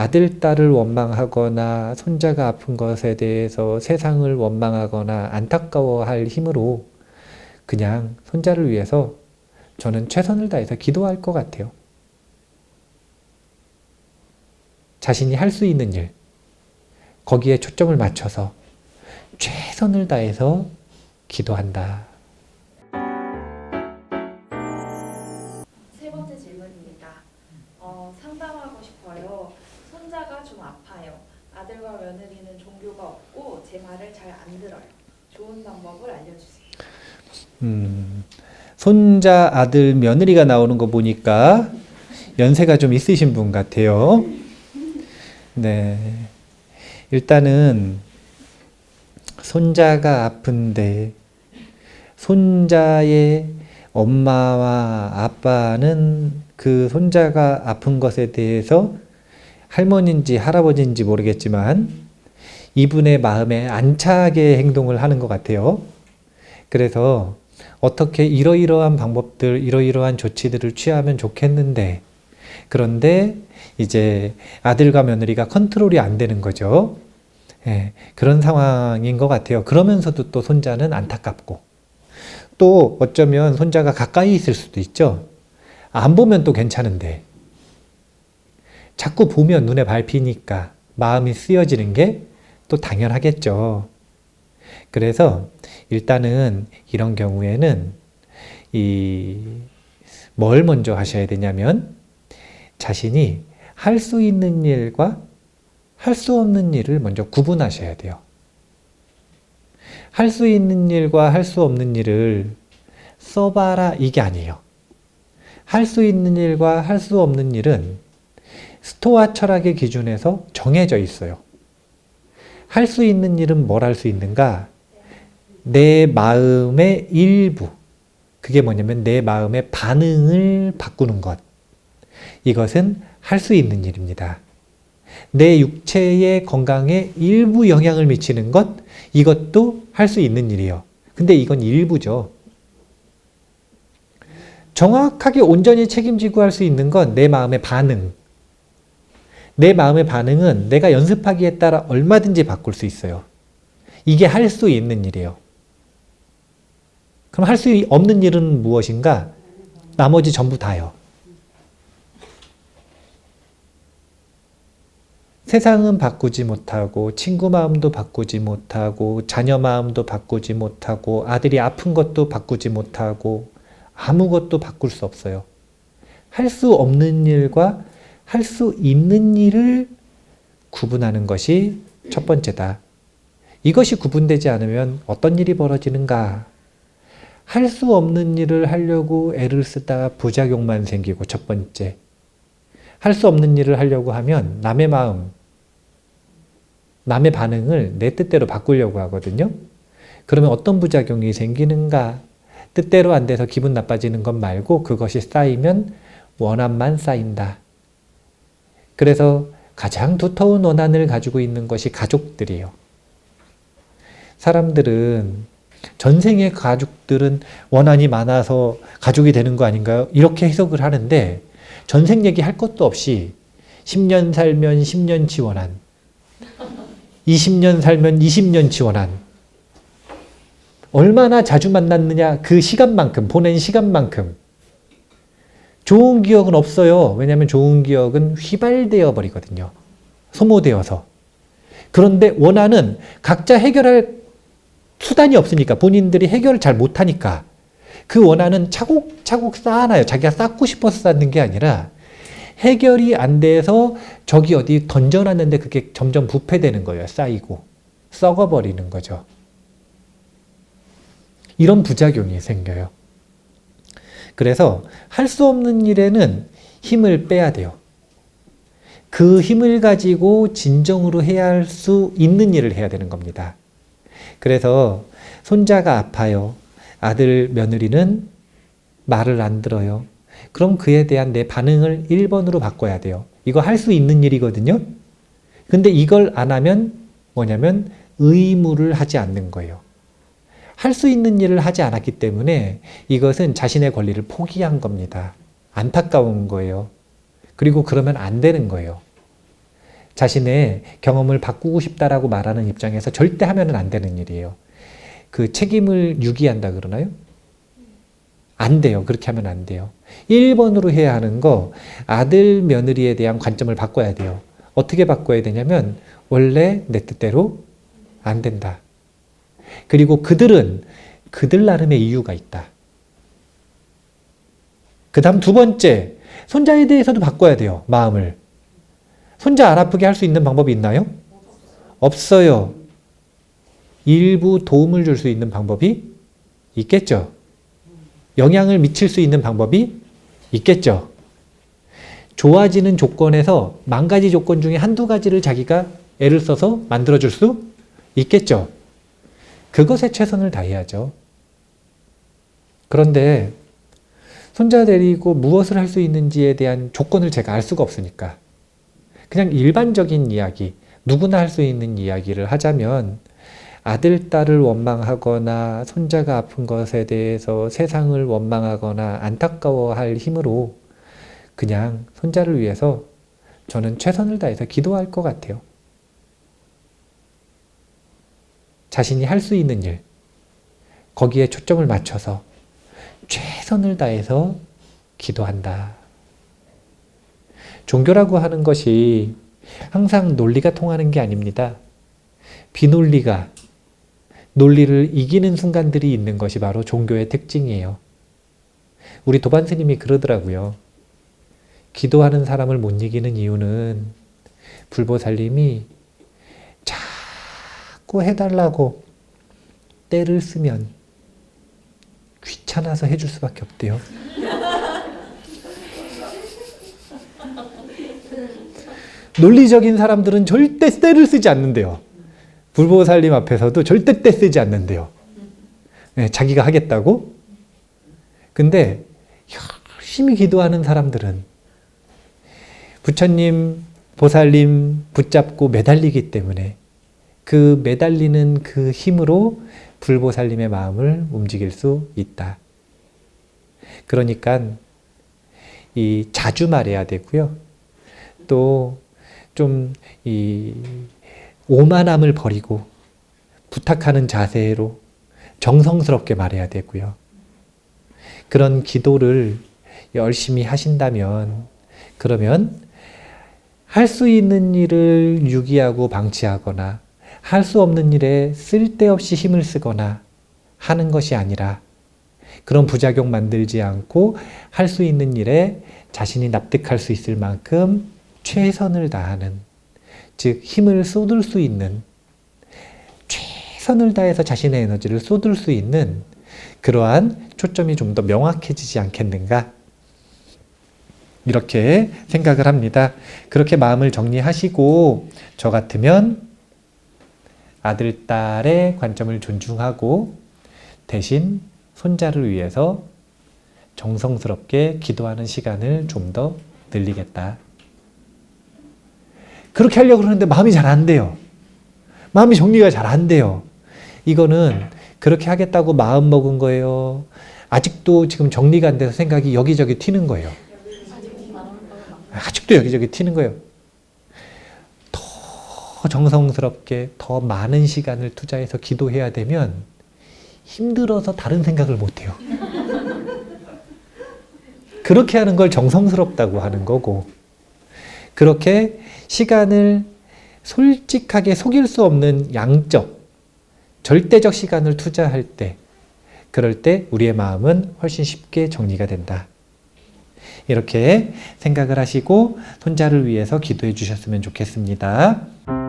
아들, 딸을 원망하거나 손자가 아픈 것에 대해서 세상을 원망하거나 안타까워할 힘으로 그냥 손자를 위해서 저는 최선을 다해서 기도할 것 같아요. 자신이 할 수 있는 일, 거기에 초점을 맞춰서 최선을 다해서 기도한다. 잘 안 들어요. 좋은 방법을 알려주세요. 음, 손자, 아들, 며느리가 나오는 거 보니까 연세가 좀 있으신 분 같아요. 네. 일단은 손자가 아픈데 손자의 엄마와 아빠는 그 손자가 아픈 것에 대해서 할머니인지 할아버지인지 모르겠지만 이분의 마음에 안 차게 행동을 하는 것 같아요. 그래서 어떻게 이러이러한 방법들, 이러이러한 조치들을 취하면 좋겠는데, 그런데 이제 아들과 며느리가 컨트롤이 안 되는 거죠. 예, 그런 상황인 것 같아요. 그러면서도 또 손자는 안타깝고, 또 어쩌면 손자가 가까이 있을 수도 있죠. 안 보면 또 괜찮은데, 자꾸 보면 눈에 밟히니까 마음이 쓰여지는 게 또 당연하겠죠. 그래서 일단은 이런 경우에는 이 뭘 먼저 하셔야 되냐면 자신이 할 수 있는 일과 할 수 없는 일을 먼저 구분하셔야 돼요. 할 수 있는 일과 할 수 없는 일을 써봐라 이게 아니에요. 할 수 있는 일과 할 수 없는 일은 스토아 철학의 기준에서 정해져 있어요. 할 수 있는 일은 뭘 할 수 있는가? 내 마음의 일부. 그게 뭐냐면 내 마음의 반응을 바꾸는 것. 이것은 할 수 있는 일입니다. 내 육체의 건강에 일부 영향을 미치는 것, 이것도 할 수 있는 일이에요. 근데 이건 일부죠. 정확하게 온전히 책임지고 할 수 있는 건 내 마음의 반응. 내 마음의 반응은 내가 연습하기에 따라 얼마든지 바꿀 수 있어요. 이게 할 수 있는 일이에요. 그럼 할 수 없는 일은 무엇인가? 나머지 전부 다요. 세상은 바꾸지 못하고, 친구 마음도 바꾸지 못하고, 자녀 마음도 바꾸지 못하고, 아들이 아픈 것도 바꾸지 못하고, 아무것도 바꿀 수 없어요. 할 수 없는 일과 할 수 있는 일을 구분하는 것이 첫 번째다. 이것이 구분되지 않으면 어떤 일이 벌어지는가? 할 수 없는 일을 하려고 애를 쓰다가 부작용만 생기고 첫 번째. 할 수 없는 일을 하려고 하면 남의 마음, 남의 반응을 내 뜻대로 바꾸려고 하거든요. 그러면 어떤 부작용이 생기는가? 뜻대로 안 돼서 기분 나빠지는 것 말고 그것이 쌓이면 원한만 쌓인다. 그래서 가장 두터운 원한을 가지고 있는 것이 가족들이에요. 사람들은 전생의 가족들은 원한이 많아서 가족이 되는 거 아닌가요? 이렇게 해석을 하는데 전생 얘기 할 것도 없이 10년 살면 10년치 원한, 20년 살면 20년치 원한, 얼마나 자주 만났느냐 그 시간만큼, 보낸 시간만큼 좋은 기억은 없어요. 왜냐하면 좋은 기억은 휘발되어 버리거든요. 소모되어서. 그런데 원한은 각자 해결할 수단이 없으니까 본인들이 해결을 잘 못하니까 그 원한은 차곡차곡 쌓아놔요. 자기가 쌓고 싶어서 쌓는 게 아니라 해결이 안 돼서 저기 어디 던져놨는데 그게 점점 부패되는 거예요. 쌓이고 썩어버리는 거죠. 이런 부작용이 생겨요. 그래서 할 수 없는 일에는 힘을 빼야 돼요. 그 힘을 가지고 진정으로 해야 할 수 있는 일을 해야 되는 겁니다. 그래서 손자가 아파요. 아들, 며느리는 말을 안 들어요. 그럼 그에 대한 내 반응을 1번으로 바꿔야 돼요. 이거 할 수 있는 일이거든요. 근데 이걸 안 하면 뭐냐면 의무를 하지 않는 거예요. 할 수 있는 일을 하지 않았기 때문에 이것은 자신의 권리를 포기한 겁니다. 안타까운 거예요. 그리고 그러면 안 되는 거예요. 자신의 경험을 바꾸고 싶다라고 말하는 입장에서 절대 하면은 안 되는 일이에요. 그 책임을 유기한다 그러나요? 안 돼요. 그렇게 하면 안 돼요. 1번으로 해야 하는 거 아들 며느리에 대한 관점을 바꿔야 돼요. 어떻게 바꿔야 되냐면 원래 내 뜻대로 안 된다. 그리고 그들은 그들 나름의 이유가 있다. 그 다음 두 번째, 손자에 대해서도 바꿔야 돼요. 마음을. 손자 안 아프게 할 수 있는 방법이 있나요? 없어요. 일부 도움을 줄 수 있는 방법이 있겠죠. 영향을 미칠 수 있는 방법이 있겠죠. 좋아지는 조건에서 만 가지 조건 중에 한두 가지를 자기가 애를 써서 만들어줄 수 있겠죠. 그것에 최선을 다해야죠. 그런데 손자 데리고 무엇을 할 수 있는지에 대한 조건을 제가 알 수가 없으니까 그냥 일반적인 이야기, 누구나 할 수 있는 이야기를 하자면 아들, 딸을 원망하거나 손자가 아픈 것에 대해서 세상을 원망하거나 안타까워할 힘으로 그냥 손자를 위해서 저는 최선을 다해서 기도할 것 같아요. 자신이 할 수 있는 일, 거기에 초점을 맞춰서 최선을 다해서 기도한다. 종교라고 하는 것이 항상 논리가 통하는 게 아닙니다. 비논리가 논리를 이기는 순간들이 있는 것이 바로 종교의 특징이에요. 우리 도반 스님이 그러더라고요. 기도하는 사람을 못 이기는 이유는 불보살님이 자꾸 해달라고 때를 쓰면 귀찮아서 해줄 수밖에 없대요. 논리적인 사람들은 절대 때를 쓰지 않는데요. 불보살님 앞에서도 절대 때 쓰지 않는데요. 네, 자기가 하겠다고? 근데 열심히 기도하는 사람들은 부처님, 보살님 붙잡고 매달리기 때문에 그 매달리는 그 힘으로 불보살님의 마음을 움직일 수 있다. 그러니까 이 자주 말해야 되고요. 또 좀 이 오만함을 버리고 부탁하는 자세로 정성스럽게 말해야 되고요. 그런 기도를 열심히 하신다면 그러면 할 수 있는 일을 유기하고 방치하거나 할 수 없는 일에 쓸데없이 힘을 쓰거나 하는 것이 아니라 그런 부작용 만들지 않고 할 수 있는 일에 자신이 납득할 수 있을 만큼 최선을 다하는 즉 힘을 쏟을 수 있는 최선을 다해서 자신의 에너지를 쏟을 수 있는 그러한 초점이 좀 더 명확해지지 않겠는가 이렇게 생각을 합니다. 그렇게 마음을 정리하시고 저 같으면 아들, 딸의 관점을 존중하고 대신 손자를 위해서 정성스럽게 기도하는 시간을 좀 더 늘리겠다. 그렇게 하려고 그러는데 마음이 잘 안 돼요. 마음이 정리가 잘 안 돼요. 이거는 그렇게 하겠다고 마음 먹은 거예요. 아직도 지금 정리가 안 돼서 생각이 여기저기 튀는 거예요. 아직도 여기저기 튀는 거예요. 더 정성스럽게 더 많은 시간을 투자해서 기도해야 되면 힘들어서 다른 생각을 못 해요. 그렇게 하는 걸 정성스럽다고 하는 거고, 그렇게 시간을 솔직하게 속일 수 없는 양적, 절대적 시간을 투자할 때, 그럴 때 우리의 마음은 훨씬 쉽게 정리가 된다. 이렇게 생각을 하시고 손자를 위해서 기도해 주셨으면 좋겠습니다.